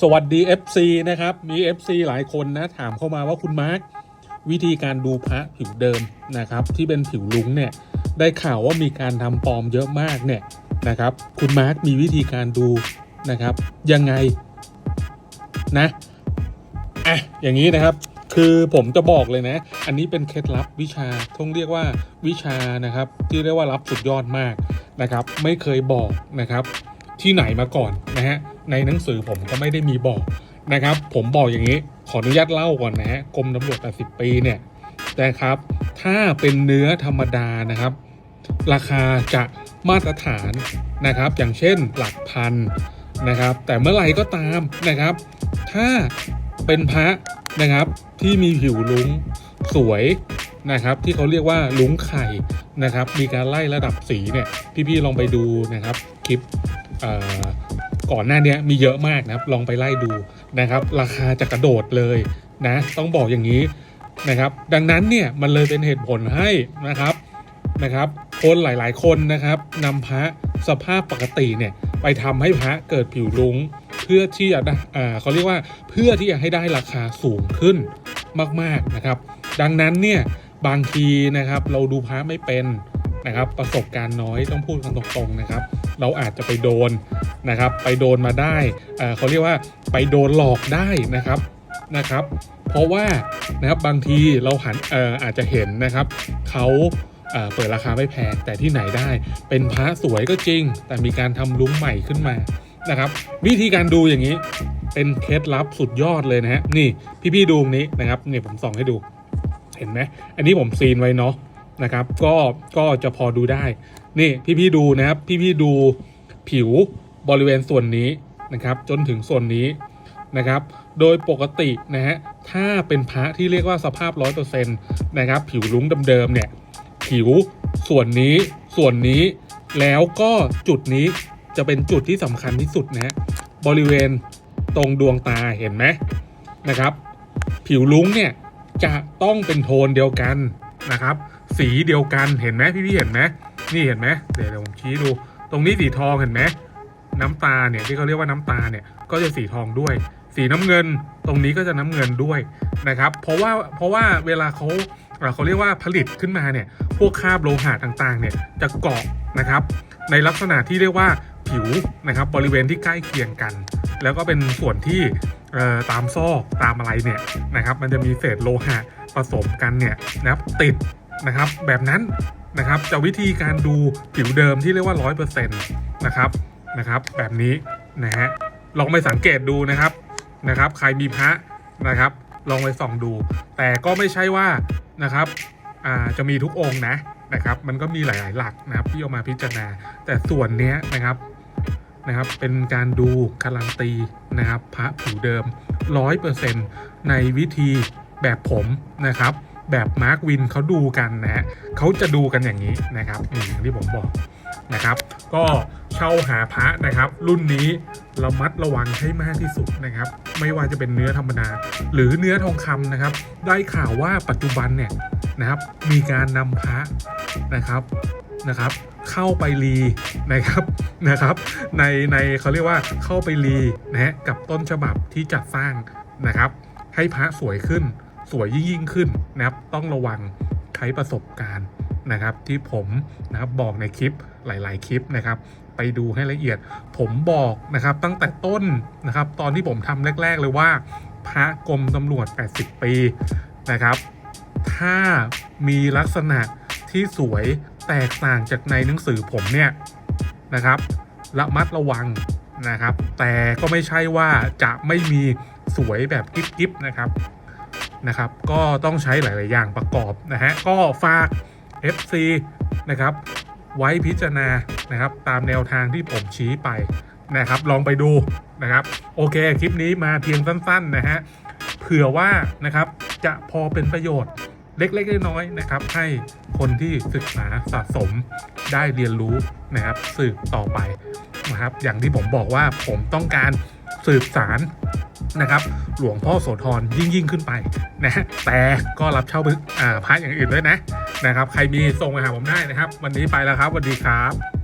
สวัสดี FC นะครับ มี FC หลายคนนะ ถามเข้ามาว่าคุณมาร์ควิธีการดูพระผิวเดิมนะครับ ที่เป็นผิวลุงเนี่ย ได้ข่าวว่ามีการทำปลอมเยอะมากเนี่ยนะครับ คุณมาร์คมีวิธีการดูนะครับ ยังไงนะอะอย่างนี้นะครับ คือผมจะบอกเลยนะ อันนี้เป็นเคล็ดลับวิชาต้องเรียกว่าวิชานะครับ ที่เรียกว่ารับสุดยอดมากนะครับ ไม่เคยบอกนะครับ ที่ไหนมาก่อนนะฮะในหนังสือผมก็ไม่ได้มีบอกนะครับ ผมบอกอย่างนี้ขออนุญาตเล่าก่อนนะฮะกรมตำรวจ80 ปีเนี่ยนะครับ ถ้าเป็นเนื้อธรรมดานะครับ ราคาจะมาตรฐานนะครับ อย่างเช่นหลักพันนะครับ แต่เมื่อไหร่ก็ตามนะครับ ถ้าเป็นพระนะครับที่มีผิวลุงสวยนะครับ ที่เขาเรียกว่าลุงไข่นะครับ มีการไล่ระดับสีเนี่ยพี่ๆลองไปดูนะครับคลิป ก่อนหน้านี้มีเยอะมากนะครับ ลองไปไล่ดูนะครับ ราคาจะกระโดดเลยนะ ต้องบอกอย่างนี้นะครับ ดังนั้นเนี่ยมันเลยเป็นเหตุผลให้นะครับนะครับ คนหลายๆ คนนะครับนำพระสภาพปกติเนี่ยไปทำให้พระเกิดผิวรุ้งเพื่อที่จะได้อ่าเขาเรียกว่าเพื่อที่จะให้ได้ราคาสูงขึ้นมากๆนะครับ ดังนั้นเนี่ยบางทีนะครับเราดูพระไม่เป็นนะครับ ประสบการณ์น้อยต้องพูดกันตรงๆนะครับ เราอาจจะไปโดนนะครับ ไปโดนมาได้เเขาเรียกว่าไปโดนหลอกได้นะครับนะครับ เพราะว่านะครับบางทีเราหันออาจจะเห็นนะครับเขาเปิดราคาไม่แพงแต่ที่ไหนได้ เป็นพระสวยก็จริง แต่มีการทำลุ้มใหม่ขึ้นมานะครับ วิธีการดูอย่างนี้เป็นเคล็ดลับสุดยอดเลยนะฮะนี่พี่ๆดูตรงนี้นะครับเนี่ยผมส่องให้ดูเห็นไหมอันนี้ผมซีนไว้เนาะ นะครับ ก็ก็จะพอดูได้ นี่พี่ๆดูนะครับ พี่ๆดูผิวบริเวณส่วนนี้นะครับ จนถึงส่วนนี้นะครับ โดยปกตินะฮะถ้าเป็นพระที่เรียกว่าสภาพร้อยเปอร์เซ็นต์นะครับ ผิวลุ้งเดิมๆเนี่ย ผิวส่วนนี้ส่วนนี้แล้วก็จุดนี้จะเป็นจุดที่สำคัญที่สุดนะฮะบริเวณตรงดวงตาเห็นไหมนะครับ ผิวลุ้งเนี่ยจะต้องเป็นโทนเดียวกันนะครับ สีเดียวกันเห็นไหมพี่พี่เห็นไหมนี่เห็นไหมเดี๋ยวเดี๋ยวผมชี้ดู ตรงนี้สีทองเห็นไหมน้ำตาเนี่ยที่เขาเรียกว่าน้ำตาเนี่ยก็จะสีทองด้วย สีน้ำเงินตรงนี้ก็จะน้ำเงินด้วยนะครับเพราะว่าเพราะว่าเวลาเขาเอ่อเขาเรียกว่าผลิตขึ้นมาเนี่ยพวกคราบโลหะต่างๆเนี่ยจะเกาะนะครับในลักษณะที่เรียกว่าผิวนะครับบริเวณที่ใกล้เคียงกัน แล้วก็เป็นส่วนที่ตามซอกตามอะไรเนี่ยนะครับมันจะมีเศษโลหะผสมกันเนี่ยนะครับติด นะครับ แบบนั้นนะครับจะวิธีการดูผิวเดิมที่เรียกว่า 100%นะครับนะครับแบบนี้นะฮะลองไปสังเกตดูนะครับนะครับใครมีพระนะครับ ลองไปส่องดู แต่ก็ไม่ใช่ว่านะครับอ่าจะมีทุกองค์นะนะครับ มันก็มีหลาย ๆ หลักนะครับที่เอามาพิจารณา แต่ส่วนเนี้ยนะครับนะครับ เป็นการดูการันตีนะครับ พระผิวเดิม 100%ในวิธีแบบผมนะครับ แบบมาร์ควินเขาดูกันนะฮะเขาจะดูกันอย่างนี้นะครับอย่างที่ผมบอกนะครับ ก็เช่าหาพระนะครับ รุ่นนี้ระมัดระวังให้มากที่สุดนะครับ ไม่ว่าจะเป็นเนื้อธรรมดา หรือเนื้อทองคำนะครับ ได้ข่าวว่าปัจจุบันเนี่ยนะครับ มีการนำพระนะครับนะครับเข้าไปรีนะครับนะครับ ในในเขาเรียกว่าเข้าไปรีนะฮะกับต้นฉบับที่จัดสร้างนะครับ ให้พระสวยขึ้น สวยยิ่งขึ้นนะครับต้องระวังใช้ประสบการณ์นะครับ ที่ผมนะครับบอกในคลิปหลาย ๆ คลิปนะครับ ไปดูให้ละเอียดผมบอกนะครับ ตั้งแต่ต้นนะครับ ตอนที่ผมทำแรก ๆ เลยว่า พระกรมตำรวจ 80 ปีนะครับ ถ้ามีลักษณะที่สวยแตกต่างจากในหนังสือผมเนี่ยนะครับระมัดระวังนะครับ แต่ก็ไม่ใช่ว่าจะไม่มีสวยแบบกิ๊บๆนะครับ นะครับ ก็ต้องใช้หลาย ๆ อย่างประกอบนะฮะ ก็ฝาก FC นะครับ ไว้พิจารณานะครับ ตามแนวทางที่ผมชี้ไปนะครับ ลองไปดูนะครับ โอเค คลิปนี้มาเพียงสั้น ๆ นะฮะ เผื่อว่านะครับจะพอเป็นประโยชน์เล็กๆน้อยๆนะครับ ให้คนที่ศึกษาสะสมได้เรียนรู้นะครับสืบต่อไปนะครับ อย่างที่ผมบอกว่าผมต้องการสืบสาร นะครับหลวงพ่อโสธรยิ่งยิ่งขึ้นไปนะแต่ก็รับเช่าอ่าพระอย่างอื่นด้วยนะนะครับ ใครมีส่งมาหาผมได้นะครับ วันนี้ไปแล้วครับสวัสดีครับ